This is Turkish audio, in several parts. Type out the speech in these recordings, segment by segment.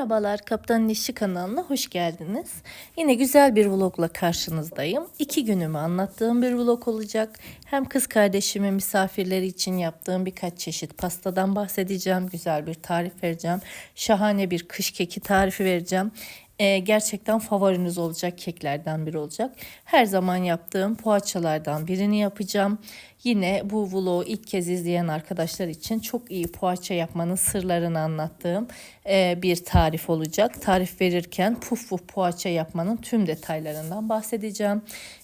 Merhabalar Kaptanın İşi kanalına hoş geldiniz. Yine güzel bir vlogla karşınızdayım. İki günümü anlattığım bir vlog olacak. Hem kız kardeşimin misafirleri için yaptığım birkaç çeşit pastadan bahsedeceğim. Güzel bir tarif vereceğim. Şahane bir kış keki tarifi vereceğim. Ee, gerçekten favoriniz olacak keklerden biri olacak. Her zaman yaptığım poğaçalardan birini yapacağım. Yine bu vlogu ilk kez izleyen arkadaşlar için çok iyi poğaça yapmanın sırlarını anlattığım e, bir tarif olacak. Tarif verirken puf puf poğaça yapmanın tüm detaylarından bahsedeceğim.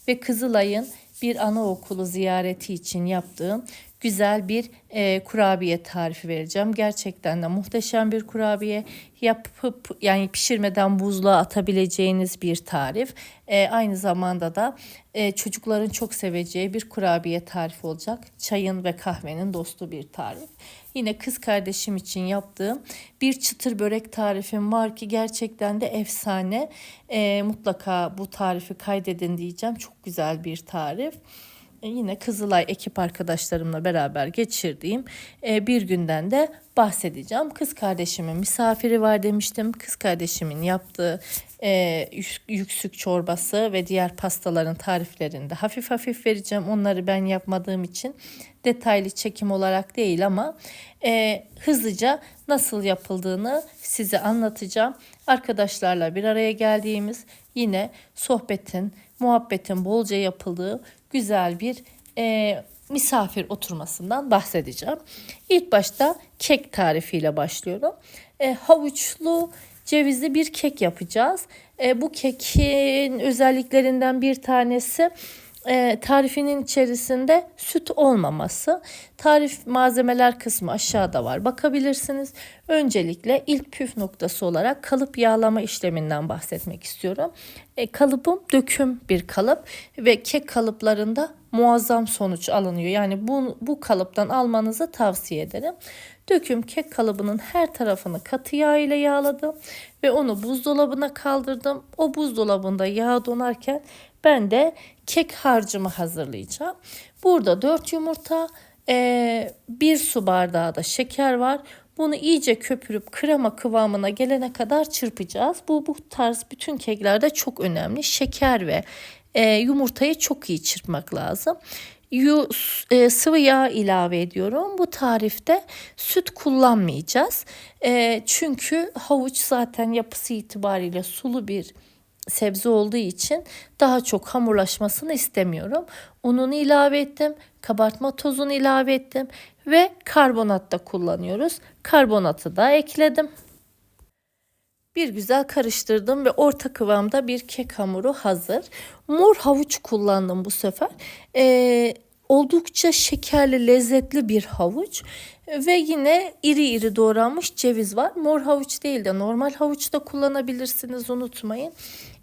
Ve Kızılay'ın bir anaokulu ziyareti için yaptığım güzel bir e, kurabiye tarifi vereceğim. Gerçekten de muhteşem bir kurabiye yapıp yani pişirmeden buzluğa atabileceğiniz bir tarif. E, aynı zamanda da e, çocukların çok seveceği bir kurabiye tarifi olacak. Çayın ve kahvenin dostu bir tarif. Yine kız kardeşim için yaptığım bir çıtır börek tarifim var ki gerçekten de efsane. E, mutlaka bu tarifi kaydedin diyeceğim. Çok güzel bir tarif. E, yine Kızılay ekip arkadaşlarımla beraber geçirdiğim e, bir günden de bahsedeceğim. Kız kardeşimin misafiri var demiştim. Kız kardeşimin yaptığı e, yüksük çorbası ve diğer pastaların tariflerini de hafif hafif vereceğim. Onları ben yapmadığım için detaylı çekim olarak değil ama e, hızlıca nasıl yapıldığını size anlatacağım. Arkadaşlarla bir araya geldiğimiz yine sohbetin, muhabbetin bolca yapıldığı güzel bir e, misafir oturmasından bahsedeceğim. İlk başta kek tarifiyle başlıyorum. E, havuçlu cevizli bir kek yapacağız. E, bu kekin özelliklerinden bir tanesi e, tarifinin içerisinde süt olmaması. Tarif malzemeler kısmı aşağıda var. Bakabilirsiniz. Öncelikle ilk püf noktası olarak kalıp yağlama işleminden bahsetmek istiyorum. E, kalıbım döküm bir kalıp ve kek kalıplarında muazzam sonuç alınıyor. Yani bu, bu kalıptan almanızı tavsiye ederim. Döküm kek kalıbının her tarafını katı yağ ile yağladım ve onu buzdolabına kaldırdım. O buzdolabında yağ donarken ben de kek harcımı hazırlayacağım. Burada 4 yumurta, e, bir su bardağı da şeker var. Bunu iyice köpürüp krema kıvamına gelene kadar çırpacağız. Bu bu tarz bütün keklerde çok önemli. Şeker ve e, yumurtayı çok iyi çırpmak lazım. Yu, e, sıvı yağ ilave ediyorum. Bu tarifte süt kullanmayacağız. E, çünkü havuç zaten yapısı itibariyle sulu bir sebze olduğu için daha çok hamurlaşmasını istemiyorum. Ununu ilave ettim, kabartma tozunu ilave ettim ve karbonat da kullanıyoruz. Karbonatı da ekledim. Bir güzel karıştırdım ve orta kıvamda bir kek hamuru hazır. Mor havuç kullandım bu sefer. Ee, oldukça şekerli, lezzetli bir havuç. Ve yine iri iri doğranmış ceviz var. Mor havuç değil de normal havuç da kullanabilirsiniz unutmayın.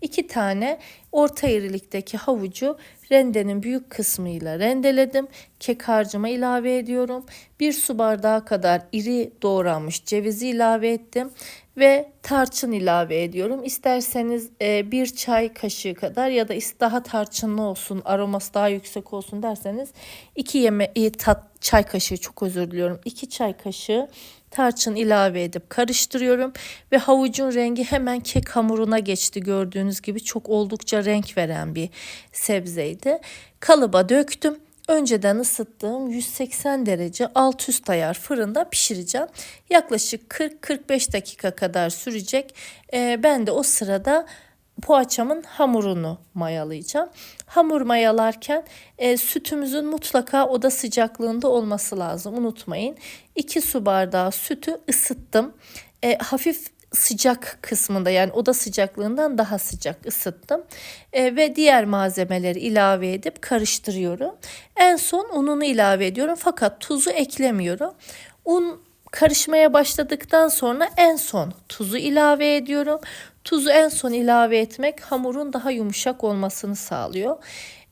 İki tane orta irilikteki havucu rendenin büyük kısmıyla rendeledim. Kek harcıma ilave ediyorum. Bir su bardağı kadar iri doğranmış cevizi ilave ettim ve tarçın ilave ediyorum. İsterseniz e, bir çay kaşığı kadar ya da daha tarçınlı olsun, aroması daha yüksek olsun derseniz iki yemeği tat çay kaşığı çok özür diliyorum. iki çay kaşığı tarçın ilave edip karıştırıyorum ve havucun rengi hemen kek hamuruna geçti gördüğünüz gibi çok oldukça renk veren bir sebzeydi. Kalıba döktüm. Önceden ısıttığım 180 derece alt üst ayar fırında pişireceğim. Yaklaşık 40-45 dakika kadar sürecek. Ee, ben de o sırada poğaçamın hamurunu mayalayacağım. Hamur mayalarken e, sütümüzün mutlaka oda sıcaklığında olması lazım. Unutmayın. 2 su bardağı sütü ısıttım. E, hafif sıcak kısmında yani oda sıcaklığından daha sıcak ısıttım. E, ve diğer malzemeleri ilave edip karıştırıyorum. En son ununu ilave ediyorum fakat tuzu eklemiyorum. Un karışmaya başladıktan sonra en son tuzu ilave ediyorum. Tuzu en son ilave etmek hamurun daha yumuşak olmasını sağlıyor.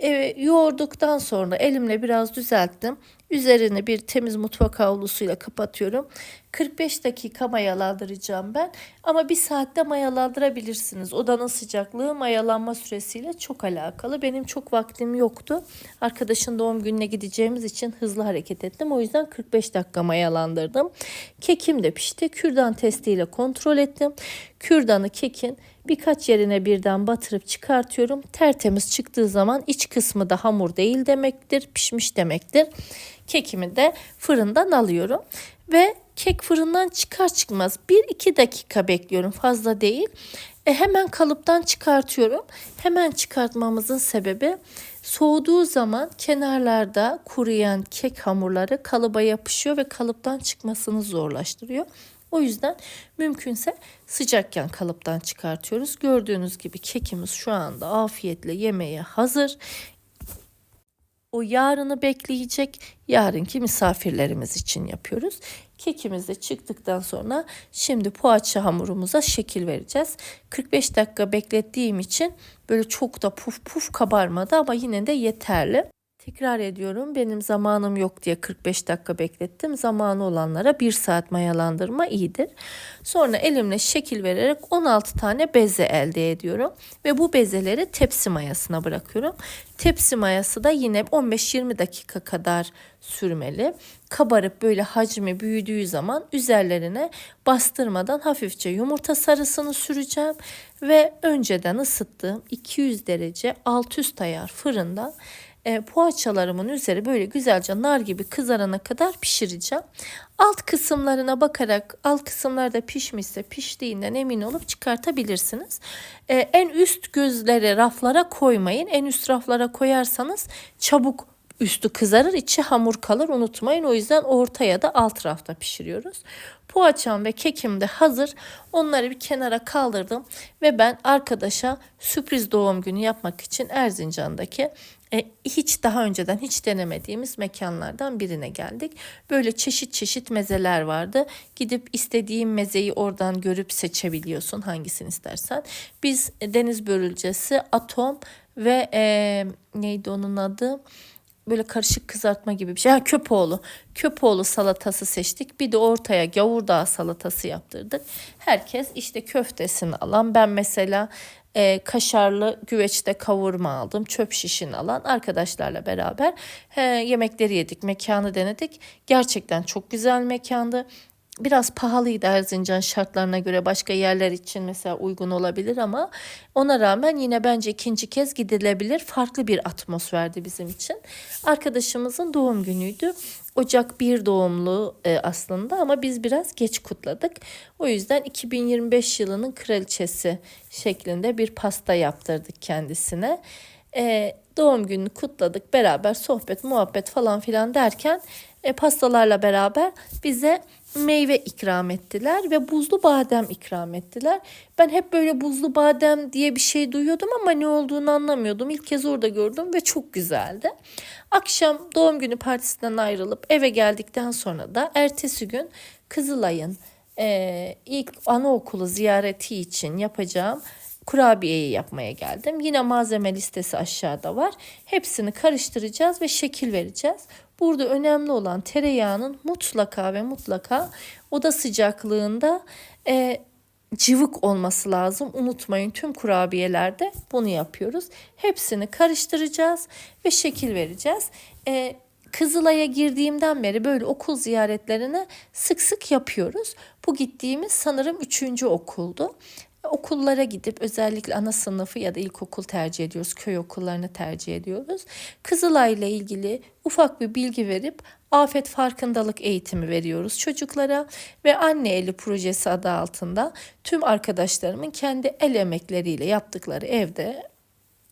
Evet, yoğurduktan sonra elimle biraz düzelttim. Üzerini bir temiz mutfak havlusuyla kapatıyorum. 45 dakika mayalandıracağım ben. Ama bir saatte mayalandırabilirsiniz. Odanın sıcaklığı mayalanma süresiyle çok alakalı. Benim çok vaktim yoktu. Arkadaşın doğum gününe gideceğimiz için hızlı hareket ettim. O yüzden 45 dakika mayalandırdım. Kekim de pişti. Kürdan testiyle kontrol ettim. Kürdanı kekin birkaç yerine birden batırıp çıkartıyorum. Tertemiz çıktığı zaman iç kısmı da hamur değil demektir. Pişmiş demektir. Kekimi de fırından alıyorum. Ve kek fırından çıkar çıkmaz 1-2 dakika bekliyorum fazla değil. E hemen kalıptan çıkartıyorum. Hemen çıkartmamızın sebebi soğuduğu zaman kenarlarda kuruyan kek hamurları kalıba yapışıyor ve kalıptan çıkmasını zorlaştırıyor. O yüzden mümkünse sıcakken kalıptan çıkartıyoruz. Gördüğünüz gibi kekimiz şu anda afiyetle yemeğe hazır. O yarını bekleyecek. Yarınki misafirlerimiz için yapıyoruz. Kekimiz de çıktıktan sonra şimdi poğaça hamurumuza şekil vereceğiz. 45 dakika beklettiğim için böyle çok da puf puf kabarmadı ama yine de yeterli. Tekrar ediyorum benim zamanım yok diye 45 dakika beklettim. Zamanı olanlara 1 saat mayalandırma iyidir. Sonra elimle şekil vererek 16 tane beze elde ediyorum. Ve bu bezeleri tepsi mayasına bırakıyorum. Tepsi mayası da yine 15-20 dakika kadar sürmeli. Kabarıp böyle hacmi büyüdüğü zaman üzerlerine bastırmadan hafifçe yumurta sarısını süreceğim. Ve önceden ısıttığım 200 derece alt üst ayar fırında e, poğaçalarımın üzeri böyle güzelce nar gibi kızarana kadar pişireceğim. Alt kısımlarına bakarak alt kısımlarda pişmişse piştiğinden emin olup çıkartabilirsiniz. E, en üst gözleri raflara koymayın. En üst raflara koyarsanız çabuk üstü kızarır, içi hamur kalır unutmayın. O yüzden orta ya da alt rafta pişiriyoruz. Poğaçam ve kekim de hazır. Onları bir kenara kaldırdım ve ben arkadaşa sürpriz doğum günü yapmak için Erzincan'daki e, hiç daha önceden hiç denemediğimiz mekanlardan birine geldik. Böyle çeşit çeşit mezeler vardı. Gidip istediğin mezeyi oradan görüp seçebiliyorsun hangisini istersen. Biz deniz börülcesi, atom ve e, neydi onun adı? Böyle karışık kızartma gibi bir şey. Ha, köpoğlu. Köpoğlu salatası seçtik. Bir de ortaya gavurdağ salatası yaptırdık. Herkes işte köftesini alan. Ben mesela e, kaşarlı güveçte kavurma aldım. Çöp şişini alan arkadaşlarla beraber he, yemekleri yedik. Mekanı denedik. Gerçekten çok güzel mekandı biraz pahalıydı Erzincan şartlarına göre başka yerler için mesela uygun olabilir ama ona rağmen yine bence ikinci kez gidilebilir. Farklı bir atmosferdi bizim için. Arkadaşımızın doğum günüydü. Ocak 1 doğumlu e, aslında ama biz biraz geç kutladık. O yüzden 2025 yılının kraliçesi şeklinde bir pasta yaptırdık kendisine. E, doğum gününü kutladık beraber sohbet muhabbet falan filan derken e, pastalarla beraber bize meyve ikram ettiler ve buzlu badem ikram ettiler. Ben hep böyle buzlu badem diye bir şey duyuyordum ama ne olduğunu anlamıyordum. İlk kez orada gördüm ve çok güzeldi. Akşam doğum günü partisinden ayrılıp eve geldikten sonra da ertesi gün Kızılay'ın e, ilk anaokulu ziyareti için yapacağım kurabiyeyi yapmaya geldim. Yine malzeme listesi aşağıda var. Hepsini karıştıracağız ve şekil vereceğiz. Burada önemli olan tereyağının mutlaka ve mutlaka oda sıcaklığında e, cıvık olması lazım. Unutmayın tüm kurabiyelerde bunu yapıyoruz. Hepsini karıştıracağız ve şekil vereceğiz. E, Kızılay'a girdiğimden beri böyle okul ziyaretlerini sık sık yapıyoruz. Bu gittiğimiz sanırım üçüncü okuldu okullara gidip özellikle ana sınıfı ya da ilkokul tercih ediyoruz. Köy okullarını tercih ediyoruz. Kızılay ile ilgili ufak bir bilgi verip afet farkındalık eğitimi veriyoruz çocuklara ve anne eli projesi adı altında tüm arkadaşlarımın kendi el emekleriyle yaptıkları evde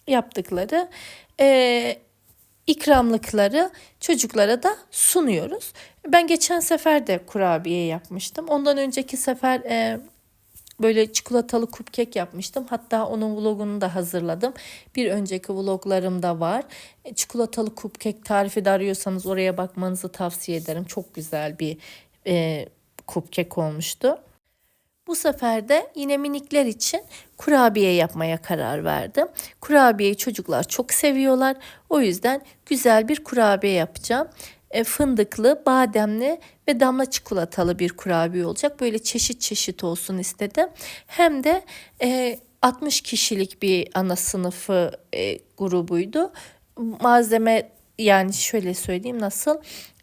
yaptıkları e, ikramlıkları çocuklara da sunuyoruz. Ben geçen sefer de kurabiye yapmıştım. Ondan önceki sefer e, böyle çikolatalı cupcake yapmıştım. Hatta onun vlogunu da hazırladım. Bir önceki vloglarımda var. E, çikolatalı cupcake tarifi de arıyorsanız oraya bakmanızı tavsiye ederim. Çok güzel bir e, cupcake olmuştu. Bu sefer de yine minikler için kurabiye yapmaya karar verdim. Kurabiyeyi çocuklar çok seviyorlar. O yüzden güzel bir kurabiye yapacağım. E, fındıklı, bademli ve damla çikolatalı bir kurabiye olacak. Böyle çeşit çeşit olsun istedim. Hem de e, 60 kişilik bir ana sınıfı e, grubuydu. Malzeme yani şöyle söyleyeyim nasıl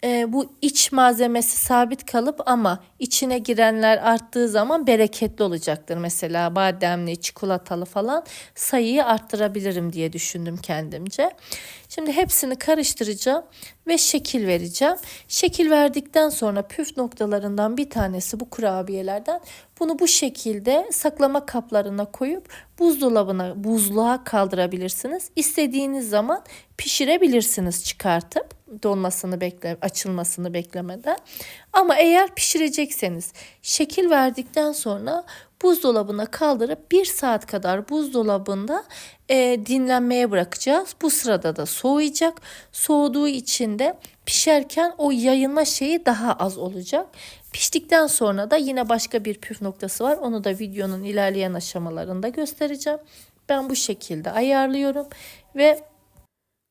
e, bu iç malzemesi sabit kalıp ama içine girenler arttığı zaman bereketli olacaktır. Mesela bademli, çikolatalı falan sayıyı arttırabilirim diye düşündüm kendimce. Şimdi hepsini karıştıracağım ve şekil vereceğim. Şekil verdikten sonra püf noktalarından bir tanesi bu kurabiyelerden. Bunu bu şekilde saklama kaplarına koyup buzdolabına, buzluğa kaldırabilirsiniz. İstediğiniz zaman pişirebilirsiniz çıkartıp donmasını bekle, açılmasını beklemeden. Ama eğer pişirecekseniz şekil verdikten sonra buzdolabına kaldırıp bir saat kadar buzdolabında e, dinlenmeye bırakacağız. Bu sırada da soğuyacak. Soğuduğu için de pişerken o yayılma şeyi daha az olacak. Piştikten sonra da yine başka bir püf noktası var. Onu da videonun ilerleyen aşamalarında göstereceğim. Ben bu şekilde ayarlıyorum ve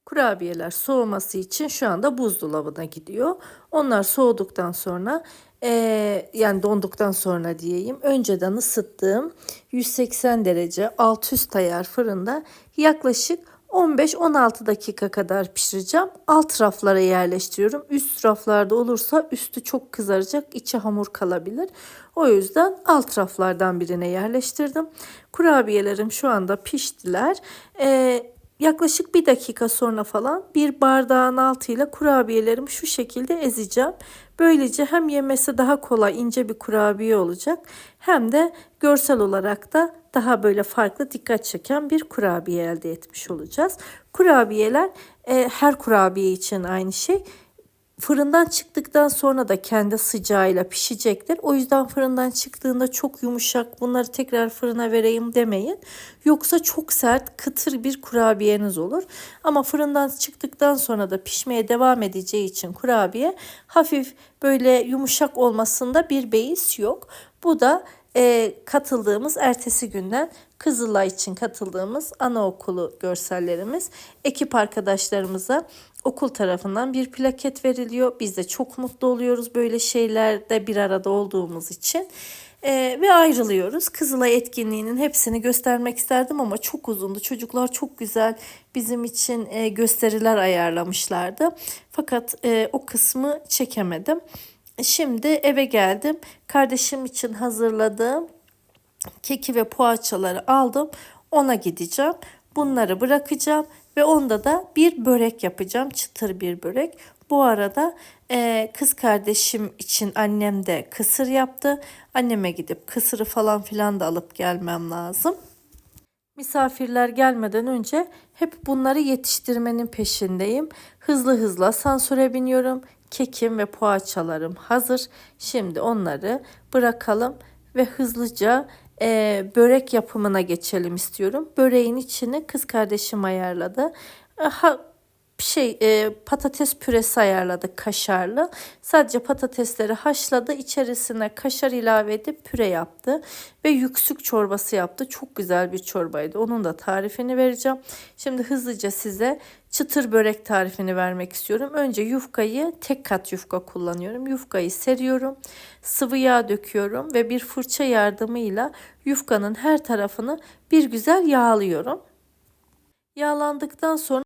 Kurabiyeler soğuması için şu anda buzdolabına gidiyor. Onlar soğuduktan sonra e, yani donduktan sonra diyeyim önceden ısıttığım 180 derece alt üst ayar fırında yaklaşık 15-16 dakika kadar pişireceğim. Alt raflara yerleştiriyorum. Üst raflarda olursa üstü çok kızaracak, içi hamur kalabilir. O yüzden alt raflardan birine yerleştirdim. Kurabiyelerim şu anda piştiler. Ee, yaklaşık bir dakika sonra falan bir bardağın altıyla kurabiyelerimi şu şekilde ezeceğim. Böylece hem yemesi daha kolay ince bir kurabiye olacak hem de görsel olarak da daha böyle farklı dikkat çeken bir kurabiye elde etmiş olacağız. Kurabiyeler e, her kurabiye için aynı şey. Fırından çıktıktan sonra da kendi sıcağıyla pişecektir. O yüzden fırından çıktığında çok yumuşak bunları tekrar fırına vereyim demeyin. Yoksa çok sert kıtır bir kurabiyeniz olur. Ama fırından çıktıktan sonra da pişmeye devam edeceği için kurabiye hafif böyle yumuşak olmasında bir beis yok. Bu da e, katıldığımız ertesi günden Kızılay için katıldığımız anaokulu görsellerimiz. Ekip arkadaşlarımıza okul tarafından bir plaket veriliyor. Biz de çok mutlu oluyoruz böyle şeylerde bir arada olduğumuz için. Ee, ve ayrılıyoruz. Kızılay etkinliğinin hepsini göstermek isterdim ama çok uzundu. Çocuklar çok güzel bizim için e, gösteriler ayarlamışlardı. Fakat e, o kısmı çekemedim. Şimdi eve geldim. Kardeşim için hazırladığım keki ve poğaçaları aldım. Ona gideceğim. Bunları bırakacağım ve onda da bir börek yapacağım. Çıtır bir börek. Bu arada e, kız kardeşim için annem de kısır yaptı. Anneme gidip kısırı falan filan da alıp gelmem lazım. Misafirler gelmeden önce hep bunları yetiştirmenin peşindeyim. Hızlı hızlı asansöre biniyorum. Kekim ve poğaçalarım hazır. Şimdi onları bırakalım ve hızlıca e, börek yapımına geçelim istiyorum. Böreğin içini kız kardeşim ayarladı. Ha, şey e, patates püresi ayarladık kaşarlı. Sadece patatesleri haşladı. içerisine kaşar ilave edip püre yaptı. Ve yüksük çorbası yaptı. Çok güzel bir çorbaydı. Onun da tarifini vereceğim. Şimdi hızlıca size çıtır börek tarifini vermek istiyorum. Önce yufkayı tek kat yufka kullanıyorum. Yufkayı seriyorum. Sıvı yağ döküyorum ve bir fırça yardımıyla yufkanın her tarafını bir güzel yağlıyorum. Yağlandıktan sonra